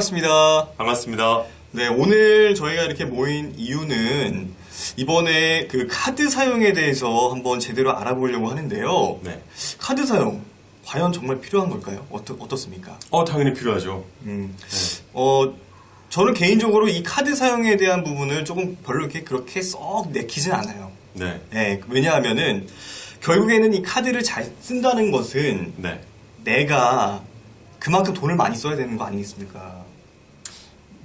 반갑습니다. 반갑습니다. 네, 오늘 저희가 이렇게 모인 이유는 이번에 그 카드 사용에 대해서 한번 제대로 알아보려고 하는데요. 네. 카드 사용, 과연 정말 필요한 걸까요? 어떠, 어떻습니까? 어, 당연히 필요하죠. 음, 네. 어, 저는 개인적으로 이 카드 사용에 대한 부분을 조금 별로 이렇게 그렇게 썩 내키진 않아요. 네. 네, 왜냐하면은 결국에는 이 카드를 잘 쓴다는 것은 네. 내가 그만큼 돈을 많이 써야 되는 거 아니겠습니까?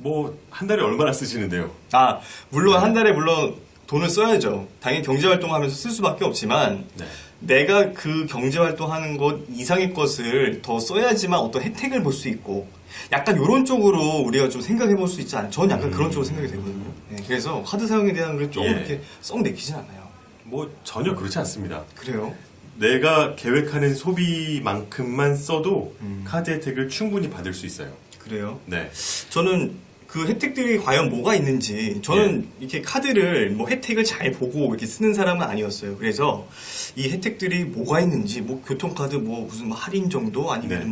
뭐, 한 달에 얼마나 쓰시는데요? 아, 물론 네. 한 달에 물론 돈을 써야죠. 당연히 경제 활동하면서 쓸 수밖에 없지만 네. 내가 그 경제 활동하는 것 이상의 것을 더 써야지만 어떤 혜택을 볼 수 있고 약간 이런 쪽으로 우리가 좀 생각해 볼 수 있지 않아요? 저는 약간 그런 음. 쪽으로 생각이 되거든요. 네, 그래서 카드 사용에 대한 걸 조금 예. 이렇게 썩 내키진 않아요. 뭐, 전혀 그렇지 않습니다. 그래요? 내가 계획하는 소비만큼만 써도 음. 카드 혜택을 충분히 받을 수 있어요. 그래요? 네. 저는 그 혜택들이 과연 뭐가 있는지 저는 예. 이렇게 카드를 뭐 혜택을 잘 보고 이렇게 쓰는 사람은 아니었어요. 그래서 이 혜택들이 뭐가 있는지 뭐 교통카드 뭐 무슨 뭐 할인 정도 아니면 네.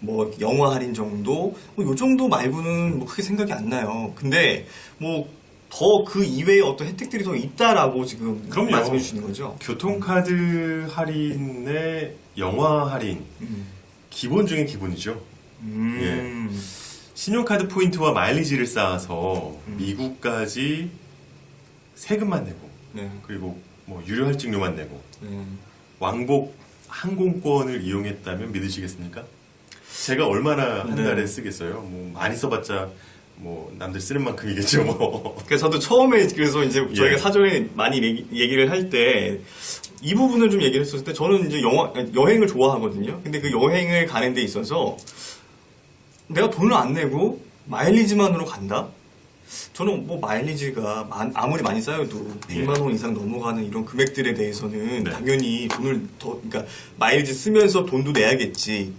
뭐뭐 영화 할인 정도 뭐요 정도 말고는 뭐 크게 생각이 안 나요. 근데 뭐 더 그 이외에 어떤 혜택들이 더 있다라고 지금 그럼요. 말씀해 주시는 거죠. 교통카드 할인에 영화 할인. 음. 기본 중에 기본이죠. 음. 신용카드 포인트와 마일리지를 쌓아서 음. 미국까지 세금만 내고, 네. 그리고 뭐 유료 할증료만 내고, 네. 왕복 항공권을 이용했다면 믿으시겠습니까? 제가 얼마나 한 네. 달에 쓰겠어요? 뭐 많이 써봤자 뭐 남들 쓰는 만큼이겠죠 뭐. 그래서 저도 처음에 그래서 이제 저희가 예. 사전에 많이 얘기, 얘기 를 할 때 이 부분을 좀 얘기를 했었을 때 저는 이제 영화, 여행을 좋아하거든요. 근데 그 여행을 가는 데 있어서 내가 돈을 안 내고 마일리지만으로 간다? 저는 뭐 마일리지가 만- 아무리 많이 쌓여도 예. 100만 원 이상 넘어가는 이런 금액들에 대해서는 네. 당연히 돈을 더 그러니까 마일리지 쓰면서 돈도 내야겠지.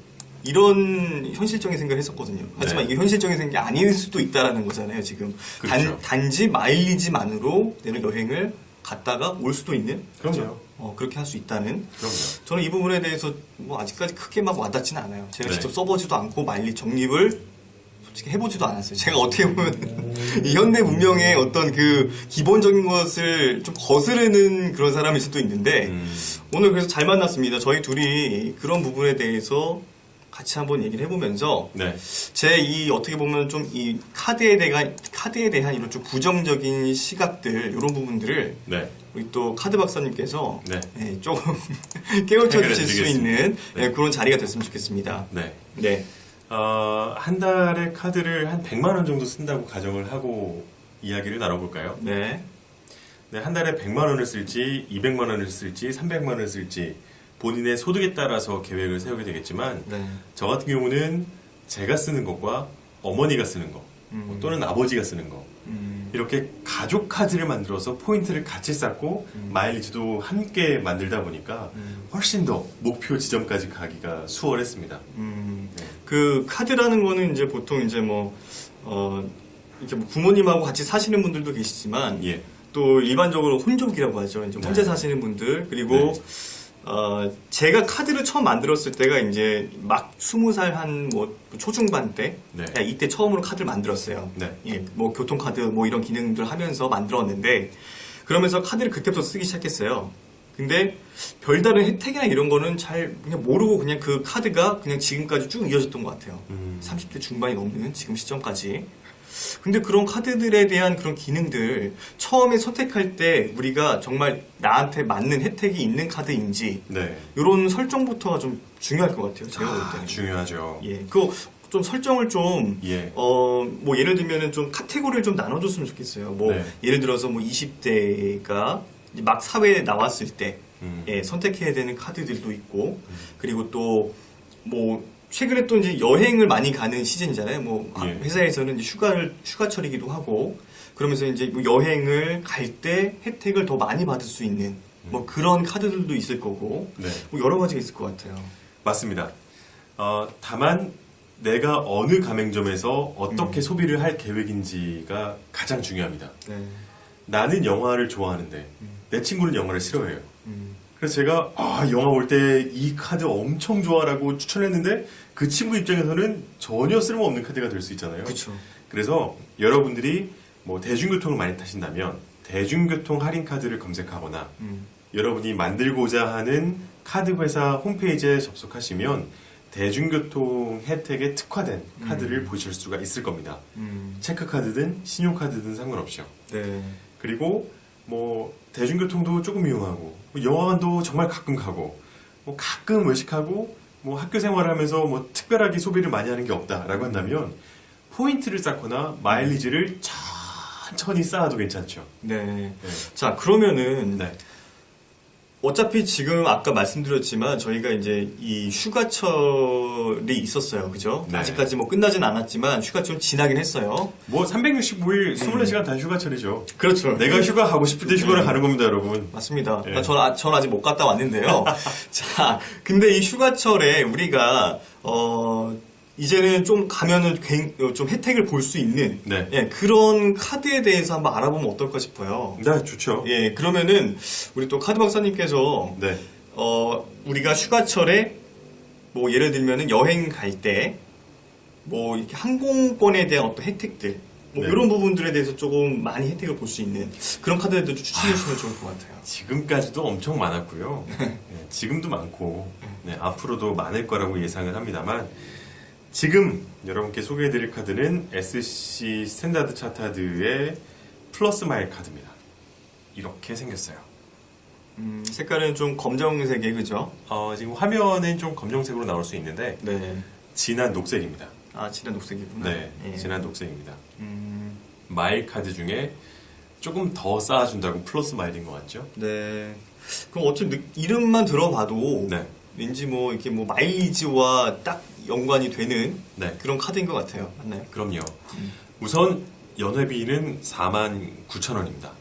이런 현실적인 생각을 했었거든요. 하지만 네. 이게 현실적인 생각이 아닐 수도 있다라는 거잖아요, 지금. 그렇죠. 단, 단지 마일리지만으로 내는 여행을 갔다가 올 수도 있는? 그럼요. 어, 그렇게 할 수 있다는? 그럼요. 저는 이 부분에 대해서 뭐 아직까지 크게 막 와닿지는 않아요. 제가 네. 직접 써보지도 않고 마일리 적립을 솔직히 해보지도 않았어요. 제가 어떻게 보면 이 현대 문명의 어떤 그 기본적인 것을 좀 거스르는 그런 사람일 수도 있는데 음, 오늘 그래서 잘 만났습니다. 저희 둘이 그런 부분에 대해서 같이 한번 얘기를 해보면서 네. 제 이 어떻게 보면 좀 이 카드에 대한 카드에 대한 이런 좀 부정적인 시각들 이런 부분들을 네. 우리 또 카드 박사님께서 네. 예, 조금 깨우쳐 주실 수 있는 네. 예, 그런 자리가 됐으면 좋겠습니다. 네. 네. 어, 한 달에 카드를 한 100만 원 정도 쓴다고 가정을 하고 이야기를 나눠볼까요? 네. 네, 한 달에 100만 원을 쓸지, 200만 원을 쓸지, 300만 원을 쓸지 본인의 소득에 따라서 계획을 세우게 되겠지만 네. 저 같은 경우는 제가 쓰는 것과 어머니가 쓰는 것 음. 뭐 또는 아버지가 쓰는 것 음. 이렇게 가족 카드를 만들어서 포인트를 같이 쌓고 음. 마일리지도 함께 만들다 보니까 음. 훨씬 더 목표 지점까지 가기가 수월했습니다. 음. 네. 그 카드라는 거는 이제 보통 이제 뭐 어, 이렇게 뭐 부모님하고 같이 사시는 분들도 계시지만 예. 또 일반적으로 혼족이라고 하죠. 이제 혼자 네. 사시는 분들 그리고 네. 어, 제가 카드를 처음 만들었을 때가 이제 막 스무 살 한 뭐 초중반 때 네. 야, 이때 처음으로 카드를 만들었어요. 네. 예, 뭐 교통카드 뭐 이런 기능들 하면서 만들었는데 그러면서 카드를 그때부터 쓰기 시작했어요. 근데 별다른 혜택이나 이런 거는 잘 그냥 모르고 그냥 그 카드가 그냥 지금까지 쭉 이어졌던 것 같아요. 음. 30대 중반이 넘는 지금 시점까지. 근데 그런 카드들에 대한 그런 기능들 처음에 선택할 때 우리가 정말 나한테 맞는 혜택이 있는 카드인지 네. 이런 설정부터가 좀 중요할 것 같아요. 제가 볼 아, 때는. 중요하죠. 예, 그거 좀 설정을 좀 예. 어, 뭐 예를 들면은 좀 카테고리를 좀 나눠줬으면 좋겠어요. 뭐 네. 예를 들어서 뭐 20대가 막 사회에 나왔을 때 음. 예, 선택해야 되는 카드들도 있고 그리고 또 뭐 최근에 또 이제 여행을 많이 가는 시즌이잖아요. 뭐 아, 예. 회사에서는 이제 휴가를 휴가철이기도 하고 그러면서 이제 뭐 여행을 갈 때 혜택을 더 많이 받을 수 있는 뭐 그런 카드들도 있을 거고 네. 뭐 여러 가지가 있을 것 같아요. 맞습니다. 어, 다만 내가 어느 가맹점에서 어떻게 소비를 할 계획인지가 가장 중요합니다. 네. 나는 영화를 좋아하는데 내 친구는 영화를 싫어해요. 음. 그래서 제가 아 영화 볼때이 카드 엄청 좋아라고 추천했는데 그 친구 입장에서는 전혀 쓸모없는 카드가 될 수 있잖아요. 그렇죠. 그래서 여러분들이 뭐 대중교통을 많이 타신다면 대중교통 할인 카드를 검색하거나 음. 여러분이 만들고자 하는 카드 회사 홈페이지에 접속하시면 대중교통 혜택에 특화된 카드를 보실 수가 있을 겁니다. 음. 체크카드든 신용카드든 상관없이요. 네. 그리고 뭐 대중교통도 조금 이용하고 뭐 영화관도 정말 가끔 가고 뭐 가끔 외식하고 뭐 학교 생활을 하면서 뭐 특별하게 소비를 많이 하는 게 없다라고 한다면 포인트를 쌓거나 마일리지를 천천히 쌓아도 괜찮죠. 네. 네. 자, 그러면은 네. 어차피 지금 아까 말씀드렸지만 저희가 이제 이 휴가철이 있었어요. 그죠? 네. 아직까지 뭐 끝나진 않았지만 휴가철 지나긴 했어요. 뭐 365일 24시간 다 휴가철이죠. 그렇죠. 내가 휴가 가고 싶을 때 휴가를 네. 가는 겁니다, 여러분. 맞습니다. 예. 그러니까 전, 아, 전 아직 못 갔다 왔는데요. 자, 근데 이 휴가철에 우리가, 어, 이제는 좀 가면은 굉- 어, 좀 혜택을 볼 수 있는 네. 예, 그런 카드에 대해서 한번 알아보면 어떨까 싶어요. 네, 좋죠. 예, 그러면은 우리 또 카드 박사님께서 네. 어, 우리가 휴가철에 뭐 예를 들면은 여행 갈 때 뭐 이렇게 항공권에 대한 어떤 혜택들 뭐 네. 이런 부분들에 대해서 조금 많이 혜택을 볼 수 있는 그런 카드들도 좀 추천해 주시면 좋을 것 같아요. 지금까지도 엄청 많았고요. 네, 지금도 많고 네, 앞으로도 많을 거라고 예상을 합니다만 지금 여러분께 소개해드릴 카드는 SC 스탠다드 차타드의 플러스 마일 카드입니다. 이렇게 생겼어요. 음, 색깔은 좀 검정색이 그죠? 어, 지금 화면엔 좀 검정색으로 나올 수 있는데 네. 진한 녹색입니다. 아, 진한 녹색이구나. 네, 예. 진한 녹색입니다. 음, 마일 카드 중에 조금 더 쌓아준다고 플러스 마일인 것 같죠? 네. 그럼 어쩜 느- 이름만 들어봐도 네, 왠지 뭐 이렇게 뭐 마일리지와 딱 연관이 되는 네. 그런 카드인 것 같아요. 맞나요? 그럼요. 우선 연회비는 4만 9천 원입니다.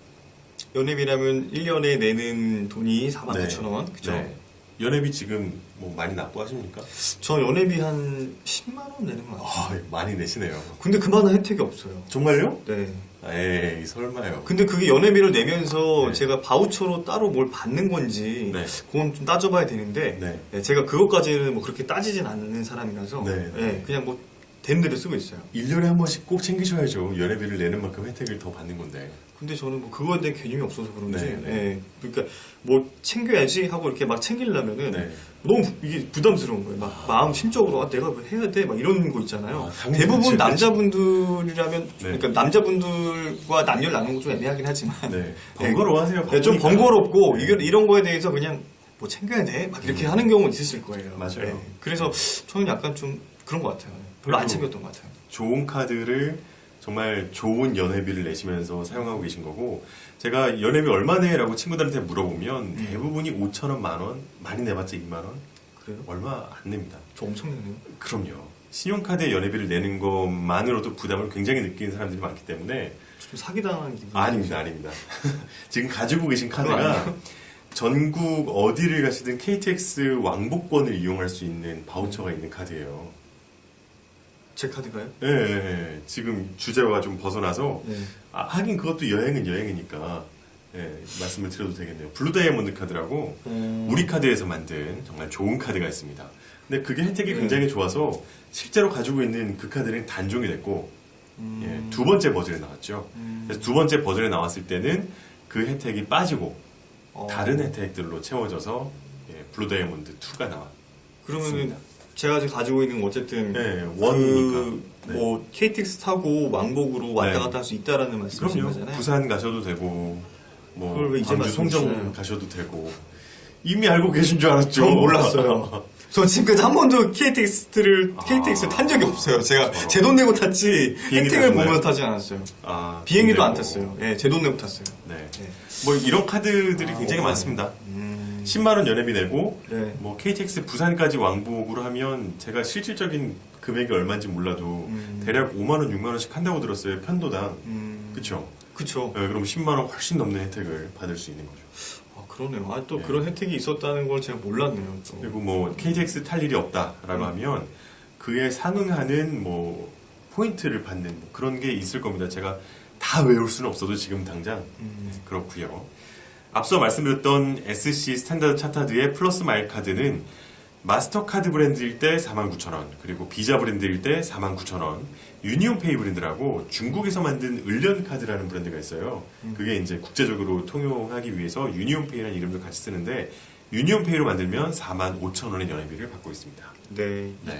연회비라면 1년에 내는 돈이 49,000원. 그죠? 네. 연회비 지금 뭐 많이 납부하십니까? 저 연회비 한 10만 원 내는 것 같아요. 아, 많이 내시네요. 근데 그만한 혜택이 없어요. 정말요? 네. 에이, 설마요. 근데 그게 연회비를 내면서 네. 제가 바우처로 따로 뭘 받는 건지 네. 그건 좀 따져봐야 되는데 네. 네, 제가 그것까지는 뭐 그렇게 따지진 않는 사람이라서 네. 네, 그냥 뭐 되는 대로 쓰고 있어요. 1년에 한 번씩 꼭 챙기셔야죠. 연회비를 내는 만큼 혜택을 더 받는 건데. 근데 저는 뭐 그거에 대한 개념이 없어서 그런지 네, 네. 예, 그러니까 뭐 챙겨야지 하고 이렇게 막 챙기려면은 네. 너무 부- 이게 부담스러운 거예요. 막 마음 심적으로 아, 내가 왜 해야 돼? 막 이런 거 있잖아요. 아, 당연히 대부분 그렇죠. 남자분들이라면 네. 그러니까 남자분들과 남녀를 나누는 건좀 애매하긴 하지만 네. 번거로워하세요. 네, 좀 바쁘니까. 번거롭고 네. 이런 거에 대해서 그냥 뭐 챙겨야 돼? 막 이렇게 하는 경우는 있으실 거예요. 맞아요. 네. 그래서 저는 약간 좀 그런 것 같아요. 별로 안 챙겼던 것 같아요. 좋은 카드를 정말 좋은 연회비를 내시면서 사용하고 계신 거고 제가 연회비 얼마네? 라고 친구들한테 물어보면 음. 대부분이 5천 원, 만 원, 많이 내봤자 2만 원? 그래요? 얼마 안 냅니다. 저 엄청 내네요. 그럼요. 신용카드에 연회비를 내는 것만으로도 부담을 굉장히 느끼는 사람들이 많기 때문에 좀 사기당한 기분. 아닙니다, 아닙니다. 지금 가지고 계신 카드가 전국 어디를 가시든 KTX 왕복권을 이용할 수 있는 바우처가 있는 카드예요. 제 카드가요? 예, 예, 예. 지금 주제와 좀 벗어나서 네. 아, 하긴 그것도 여행은 여행이니까 예, 말씀을 드려도 되겠네요. 블루 다이아몬드 카드라고 음. 우리 카드에서 만든 정말 좋은 카드가 있습니다. 근데 그게 혜택이 네. 굉장히 좋아서 실제로 가지고 있는 그 카드는 단종이 됐고 음. 예, 두 번째 버전에 나왔죠. 음. 그래서 두 번째 버전에 나왔을 때는 그 혜택이 빠지고 어. 다른 혜택들로 채워져서 예, 블루 다이아몬드 2가 나와. 그러면은. 제가 지금 가지고 있는 어쨌든 네, 그 원이니까. 네. 뭐 KTX 타고 왕복으로 왔다 네. 갔다 할 수 있다라는 말씀이신 그럼요. 거잖아요. 부산 가셔도 되고 뭐 그걸 왜 이제 광주 말씀해 송정 주시나요? 가셔도 되고 이미 알고 계신 줄 알았죠. 전 몰랐어요. 전 지금까지 한 번도 KTX를 아. KTX 탄 적이 없어요. 제가 저런. 제돈 내고 탔지 비행기 혜택을 타셨나요? 보면서 타지 않았어요. 아, 비행기도 안 근데 탔어요. 예, 제 돈 내고 탔어요. 뭐, 네. 네. 뭐 이런 카드들이 아, 굉장히 오만. 많습니다. 음. 10만 원 연회비 내고 네. 뭐 KTX 부산까지 왕복으로 하면 제가 실질적인 금액이 얼마인지 몰라도 음. 대략 5만 원, 6만 원씩 한다고 들었어요. 편도당. 음. 그렇죠. 그쵸. 네, 그럼 10만 원 훨씬 넘는 혜택을 받을 수 있는 거죠. 아, 그러네요. 아, 또 네. 그런 혜택이 있었다는 걸 제가 몰랐네요. 또. 그리고 뭐 KTX 탈 일이 없다라고 음. 하면 그에 상응하는 뭐 포인트를 받는 뭐 그런 게 있을 겁니다. 제가 다 외울 수는 없어도 지금 당장 음. 그렇고요. 앞서 말씀드렸던 SC 스탠다드 차타드의 플러스 마일 카드는 마스터카드 브랜드일 때 49,000원, 그리고 비자 브랜드일 때 49,000원, 유니온페이 브랜드라고 중국에서 만든 을련 카드라는 브랜드가 있어요. 그게 이제 국제적으로 통용하기 위해서 유니온페이라는 이름도 같이 쓰는데 유니온페이로 만들면 45,000원의 연회비를 받고 있습니다. 네. 네.